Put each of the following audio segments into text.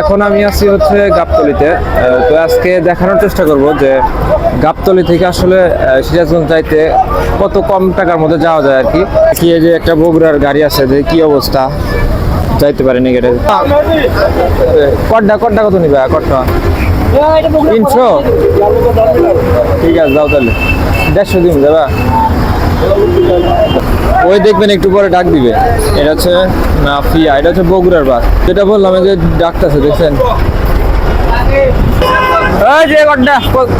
এখন আমি আছি হচ্ছে গাবতলিতে। তো আজকে দেখানোর চেষ্টা করব যে গাবতলি থেকে আসলে সিরাজগঞ্জ যাইতে কত কম টাকার মধ্যে যাওয়া যায় আর কি। কি এই যে একটা বগুড়ার গাড়ি আছে যে কি অবস্থা? যাইতে পারেনি গেটে কড্ডা কড্ডা কত নিবা? কড্ডা? তিনশো? ঠিক আছে যাও তাহলে। দেড়শো দিন যাবা? ওই দেখবেন একটু পরে ডাক দিবে। এটা হচ্ছে মাফিয়া এটা হচ্ছে বগুড়ার বাস। যেটা বললাম যে ডাকতেছে, দেখছেন?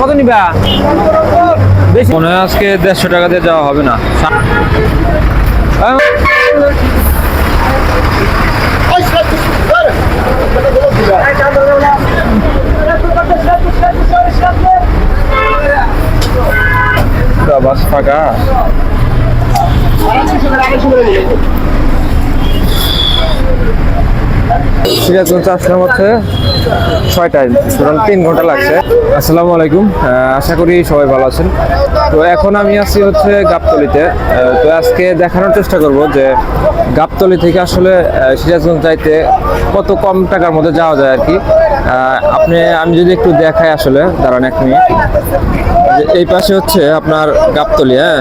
কত নিবা? মনে হয় আজকে দেড়শো টাকা দিয়ে যাওয়া হবে না আহ, পুরা বাস ফাঁকা সিরাজগঞ্জ আসলাম হচ্ছে ছয়টায়, সুতরাং তিন ঘণ্টা লাগছে। আসসালামু আলাইকুম। আশা করি সবাই ভালো আছেন। তো এখন আমি আছি হচ্ছে গাবতলিতে। তো আজকে দেখানোর চেষ্টা করব যে গাবতলি থেকে আসলে সিরাজগঞ্জ যাইতে কত কম টাকার মধ্যে যাওয়া যায় আর কি। আপনি, আমি যদি একটু দেখাই আসলে, দাঁড়ান এক মিনিট। এই পাশে হচ্ছে আপনার গাবতলি হ্যাঁ?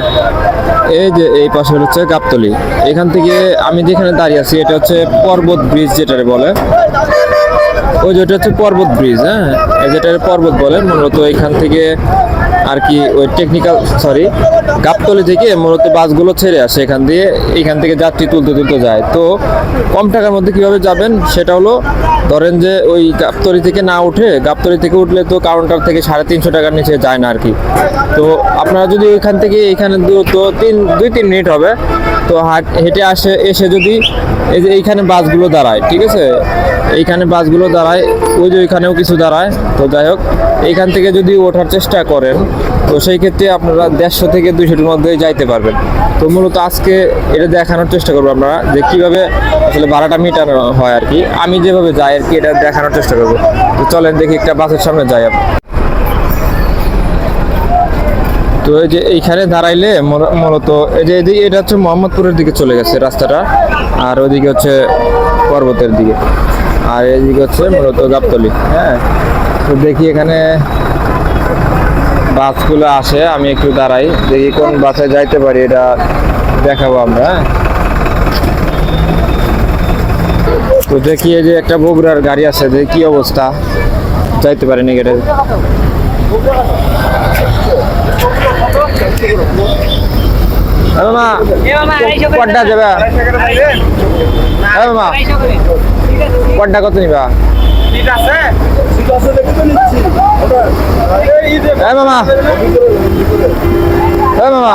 এই যে এই পাশে হচ্ছে গাবতলি। এখান থেকে আমি যেখানে দাঁড়িয়ে আছি, এটা হচ্ছে পর্বত ব্রিজ যেটারে বলে। ওই যে যেটা হচ্ছে পর্বত ব্রিজ হ্যাঁ? যেটার পর্বত বলে, মূলত এখান থেকে আর কি ওই টেকনিক্যাল সরি গাবতলি থেকে মূলত বাসগুলো ছেড়ে আসে এখান দিয়ে, এখান থেকে যাত্রী তুলতে তুলতে যায়। তো কম টাকার মধ্যে কীভাবে যাবেন সেটা হলো, ধরেন যে ওই গাবতলি থেকে না উঠে, গাবতলি থেকে উঠলে তো কাউন্টার থেকে সাড়ে তিনশো টাকার নিচে যায় না আর কি। তো আপনারা যদি ওইখান থেকে, এখানে তো তিন, দুই, তিন মিনিট হবে। তো হাট, হেঁটে আসে, এসে যদি এই যে এইখানে বাসগুলো দাঁড়ায়, ঠিক আছে? এইখানে বাসগুলো দাঁড়ায়, ওই যে ওইখানেও কিছু দাঁড়ায়। তো যাই হোক, এইখান থেকে যদি ওঠার চেষ্টা করেন তো সেই ক্ষেত্রে আপনারা দেড়শো থেকে দুইশোটির মধ্যে যাইতে পারবেন। তো মূলত আজকে এটা দেখানোর চেষ্টা করব আপনারা, যে কীভাবে আসলে ভাড়াটা মেটানো হয় আর কি। আমি যেভাবে যাই আর কি, এটা দেখানোর চেষ্টা করব। তো চলেন দেখি একটা বাসের সামনে যাই আপনি তো এই যে এইখানে দাঁড়াইলে মূলত এই যে এদিকে এটা হচ্ছে মোহাম্মদপুরের দিকে চলে গেছে রাস্তাটা, আর ওইদিকে হচ্ছে পর্বতের দিকে। আর এদিকে হচ্ছে মূলত গাবতলি হ্যাঁ। তো দেখি এখানে বাসগুলো আসে আমি একটু দাঁড়াই দেখি কোন বাসে যাইতে পারি এটা দেখাবো আমরা হ্যাঁ? তো দেখি এই যে একটা বগুড়ার গাড়ি আছে যে কি অবস্থা? যাইতে পারেনি গেটে মামা কড্ডা যাবে মামা কড্ডা কত নিবা? মামা। হ্যাঁ মামা।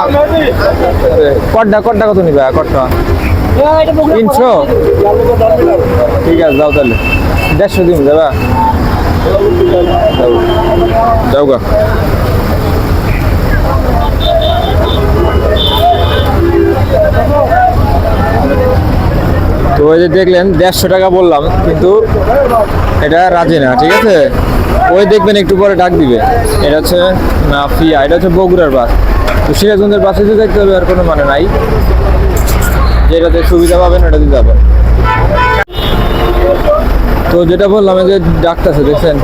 কড্ডা কড্ডা কত নিবা? কড্ডা। তিনশো? ঠিক আছে, যাও তাহলে। দেড়শো দিন যাবা। যাও গা। তো ওই যে দেখলেন দেড়শো টাকা বললাম কিন্তু এটা রাজি না ঠিক আছে? ওই দেখবেন একটু পরে ডাক দিবে। এটা হচ্ছে নাফিয়া এটা হচ্ছে বগুড়ার বাস। তো সিরাজগঞ্জের বাসে যদি দেখতে হবে আর কোনো মানে নাই। যেটাতে সুবিধা পাবেন ওটাতে যাবেন। তো যেটা বললাম যে ডাকতেছে দেখছেন?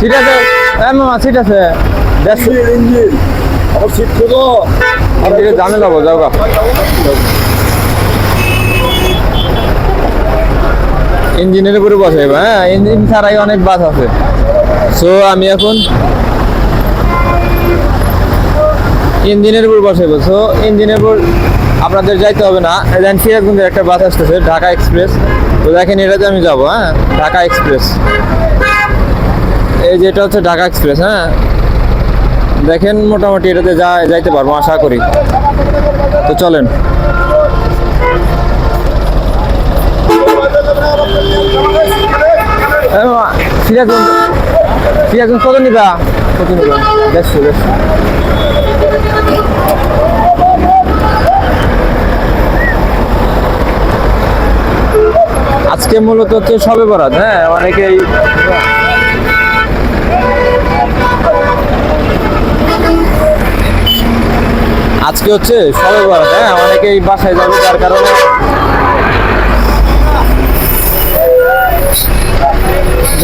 ঠিক আছে? হ্যাঁ মামা ঠিক আছে। যাব যাও গা ইঞ্জিনের উপরে বসে হ্যাঁ ইঞ্জিন ছাড়াই অনেক বাস আছে। সো আমি এখন ইঞ্জিনের উপর বসে সো ইঞ্জিনের উপর আপনাদের যাইতে হবে না। দেন সিরাজগঞ্জের একটা বাস আসতেছে, ঢাকা এক্সপ্রেস। তো দেখেন, এটাতে আমি যাব হ্যাঁ ঢাকা এক্সপ্রেস। এই যে এটা হচ্ছে ঢাকা এক্সপ্রেস হ্যাঁ। দেখেন, মোটামুটি এটাতে যা যাইতে পারব, আশা করি। তো চলেন এ মামা, সিরাজগঞ্জ। সিরাজগঞ্জ কত নিবা? কত নিবা? দেড়শো আজকে মূলত হচ্ছে সবে বরাত হ্যাঁ? অনেকেই আজকে হচ্ছে সবে বরাত হ্যাঁ? অনেকেই বাসায় যাবে, যার কারণে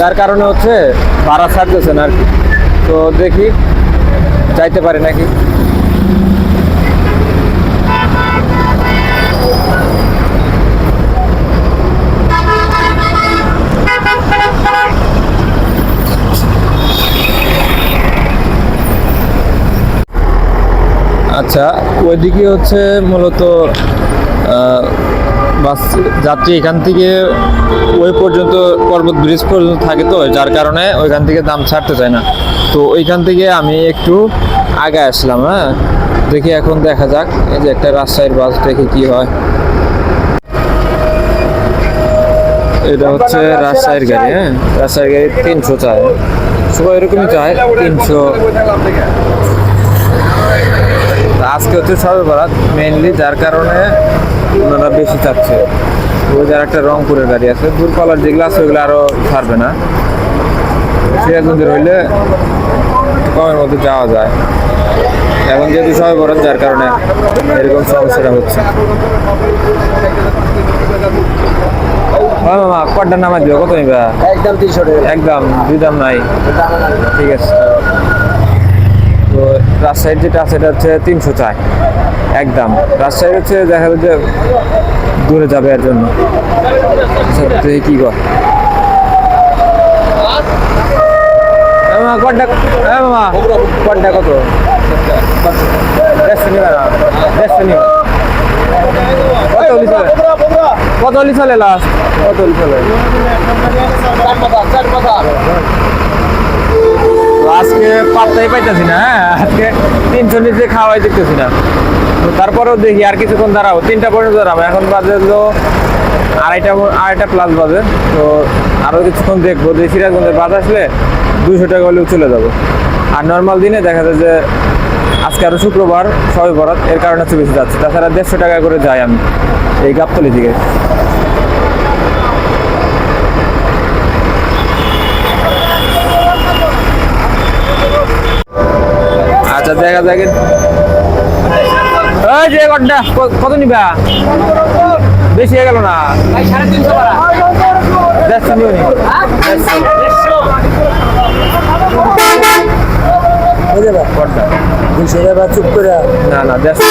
যার কারণে হচ্ছে ভাড়া ছাড়তেছে আর কি। তো দেখি, যাইতে পারে নাকি? আচ্ছা ওইদিকে হচ্ছে মূলত বাস যাত্রী এখান থেকে ওই পর্যন্ত পর্বত ব্রিজ পর্যন্ত থাকে তো, যার কারণে ওইখান থেকে দাম ছাড়তে চায় না। তো ওইখান থেকে আমি একটু আগে আসলাম হ্যাঁ? দেখি এখন দেখা যাক, এই যে একটা রাজশাহীর বাস, দেখি কি হয়। এটা হচ্ছে রাজশাহীর গাড়ি হ্যাঁ? রাজশাহীর গাড়ি তিনশো চায়। সবাই এরকমই চায় তিনশো। আজকে হচ্ছে সবে বরাত মেইনলি যার কারণে ওনারা বেশি চাচ্ছে। ওই যার একটা রংপুরের গাড়ি আছে দূরপাল্লার যেগুলো আছে ওগুলো আরও ছাড়বে না। সিরাজগঞ্জের হইলে কমের মধ্যে যাওয়া যায়। এখন যেহেতু সবে বরাত যার কারণে এরকম সমস্যাটা হচ্ছে। মামা কটার নামা দিও কত নিবা? একদম তিনশো টাকা। একদম দুই দাম নাই। ঠিক আছে। তো রাজশাহীর যেটা আছে এটা হচ্ছে তিনশো চায় একদম। রাজশাহীর হচ্ছে দেখা যাচ্ছে যে দূরে যাবে এর জন্য। আচ্ছা, কি কর মামা কয়টা কত? দেড়শো নিবে না দেড়শো নিবে। কত হলি চলে? কত চলে লাস্ট কত হলি চলে? পাত্তাই পাইতেছি না হ্যাঁ? আজকে তিনশো নিচে খাওয়াই দেখতেছি না। তো তারপরেও দেখি আর কিছুক্ষণ দাঁড়াবো। তিনটা পর্যন্ত দাঁড়াবো। এখন বাজে তো আড়াইটা আড়াইটা প্লাস বাজে। তো আরও কিছুক্ষণ দেখব। যে সিরাজগঞ্জের বাদ আসলে দুশো টাকা হলেও চলে যাব। আর নর্মাল দিনে দেখা যায় যে আজকে আরও শুক্রবার সবে বরাত এর কারণে হচ্ছে বেশি যাচ্ছে। তাছাড়া দেড়শো টাকা করে যাই আমি এই গাবতলি থেকে। আচ্ছা দেখা যাক ওই যে কটা কত নিবা? বেশি হয়ে গেল না। কটা দুশো চুপ করে না না দেড়শো।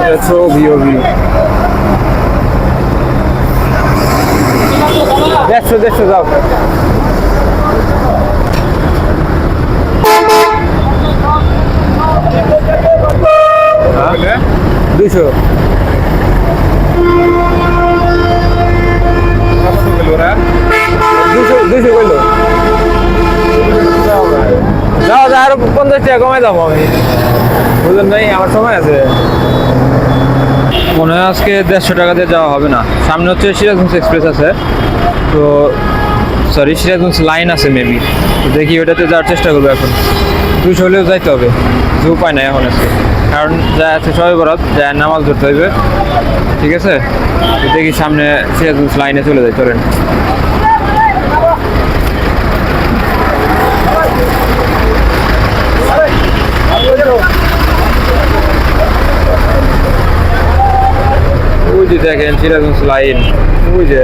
দেড়শো ভিওভি দেড়শো দেড়শো যাও কমে যাব আমি। বুঝলেন নাই আমার সময় আছে। মনে হয় আজকে দেড়শো টাকা দিয়ে যাওয়া হবে না। সামনে হচ্ছে সিরাজগঞ্জ এক্সপ্রেস আছে। তো সরি সিরাজগঞ্জ লাইন আছে মেবি দেখি ওটাতে যাওয়ার চেষ্টা করব এখন। দুশো হলেও যাইতে হবে। যে উপায় নাই এখন আজকে। কারণ যা আছে সবাই বরাত যা নামাজ ধরতে হইবে। ঠিক আছে? দেখি সামনে সিরাজগঞ্জ লাইনে চলে যাই, চলেন ওই যে দেখেন, সিরাজগঞ্জ লাইন ওই যে।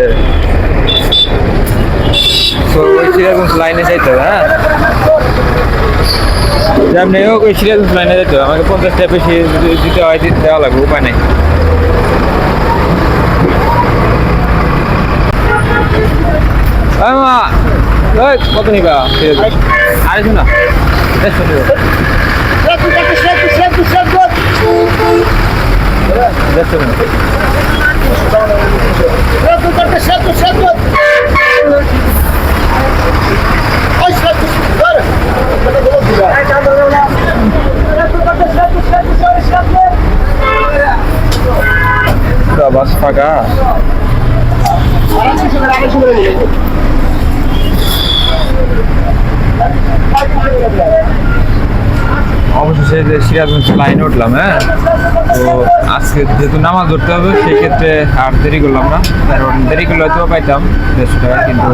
তো ওই সিরাজগঞ্জ লাইনে যাইতে হবে হ্যাঁ? লাইনে যেতে হবে। আমাকে পঞ্চাশ হয় দেওয়া লাগবে, উপায় নেই। কত নিবা আড়াইশো না? দেড়শো নিবা। দেড়শো সেতু পুরা অবশেষে যে সিরাজগঞ্জ লাইনে উঠলাম হ্যাঁ? তো আজকে যেহেতু নামাজ ধরতে হবে সেই ক্ষেত্রে আর দেরি করলাম না। কারণ দেরি করলে হয়তো পাইতাম দেড়শো টাকা, কিন্তু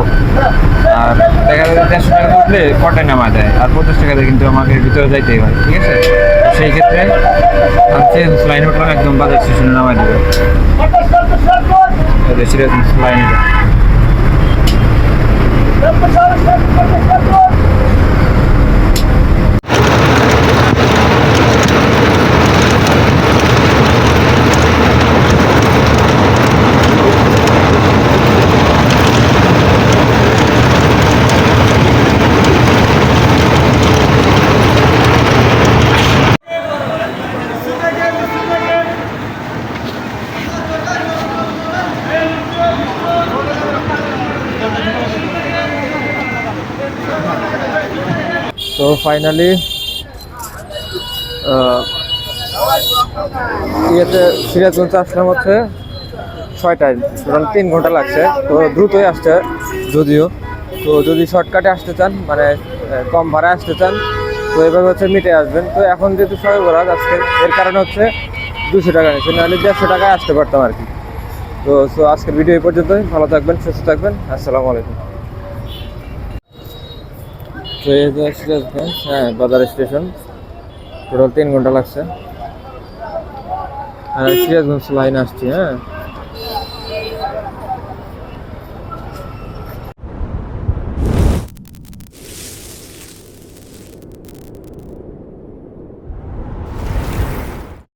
আর দেখা যায় দেড়শো টাকা উঠলে কটায় নামা দেয়? আর পঞ্চাশ টাকা দিয়ে, কিন্তু আমাকে ভিতরে যাইতেই হয়, ঠিক আছে? সেই ক্ষেত্রে সিরাজগঞ্জ লাইনে উঠলাম, একদম বাজার স্টেশনে নামাই দেবে সিরাজগঞ্জ লাইনে তো ফাইনালি ইয়েতে সিরাজগঞ্জ আসলাম হচ্ছে ছয়টায় টোটাল তিন ঘণ্টা লাগছে। তো দ্রুতই আসছে, যদিও। তো যদি শর্টকাটে আসতে চান মানে কম ভাড়ায় আসতে চান, তো এভাবে হচ্ছে মিটে আসবেন। তো এখন যেহেতু সবাই বরাদ আজকে এর কারণে হচ্ছে দুশো টাকা নিচ্ছে, নাহলে দেড়শো টাকায় আসতে পারতাম আর কি। তো সো আজকের ভিডিও এই পর্যন্তই। ভালো থাকবেন, সুস্থ থাকবেন। আসসালামু আলাইকুম। সিরাজগঞ্জ হ্যাঁ বাজার স্টেশন। টোটাল তিন ঘণ্টা লাগছে। হ্যাঁ সিরাজগঞ্জ লাইন আসছি হ্যাঁ।